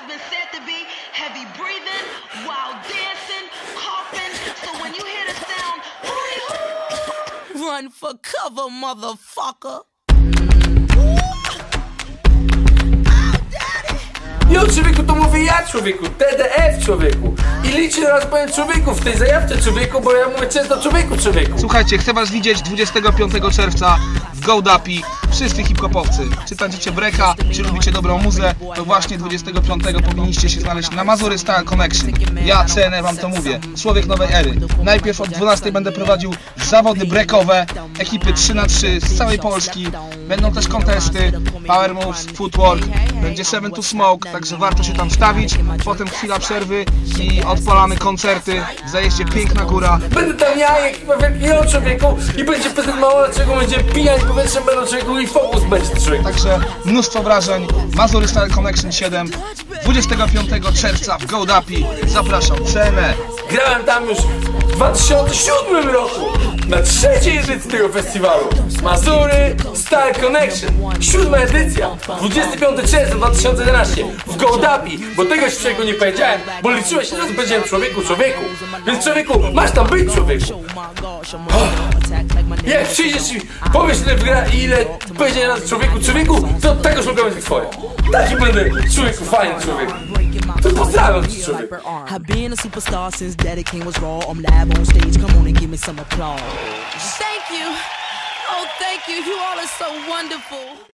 have been said to be heavy breathing, while dancing, coughing. So when you hear the sound, hoo, run for cover, motherfucker. Jo, człowieku, to mówię ja, człowieku, TDF, człowieku. I liczę na was, powiem człowieku, w tej zajawce, człowieku, bo ja mówię często człowieku, człowieku. Słuchajcie, chcę was widzieć 25 czerwca w Gołdapi. Wszyscy hip-hopowcy. Czy tańczycie breka, czy lubicie dobrą muzę, to właśnie 25 powinniście się znaleźć na Mazury Style Connection. Ja, CNE, wam to mówię. Człowiek nowej ery. Najpierw od 12 będę prowadził zawody brekowe, ekipy 3 na 3 z całej Polski. Będą też kontesty, power moves, footwork, będzie 7 to smoke, także warto się tam stawić. Potem chwila przerwy i odpalamy koncerty zajeździe Piękna Góra. Będę tam ja, ekipa wielkiego człowieku i będzie prezent mało, czego będzie pijać powietrzem, będą człowieku fokus będzie człowieku. Także mnóstwo wrażeń. Mazury Style Connection 7 25 czerwca w Gołdapi. Zapraszam, CNE. Grałem tam już w 2007 roku na trzeciej edycji tego festiwalu. Mazury Style Connection. Siódma edycja. 25 czerwca 2011 w Gołdapi. Bo tego człowieku nie powiedziałem, bo liczyłem się, że powiedziałem człowieku, człowieku. Więc człowieku, masz tam być człowieku. Jak przyjdziesz i powiesz ile wygra i ile powiedziałem raz człowieku, człowieku, to tego szluga będzie twoje. Taki będę człowieku, fajny człowieku. To pozdrawiam cię człowieku. I've been a superstar since Daddy King was raw. I'm live on stage. Come on and give me some applause. Thank you. You. You all are so wonderful.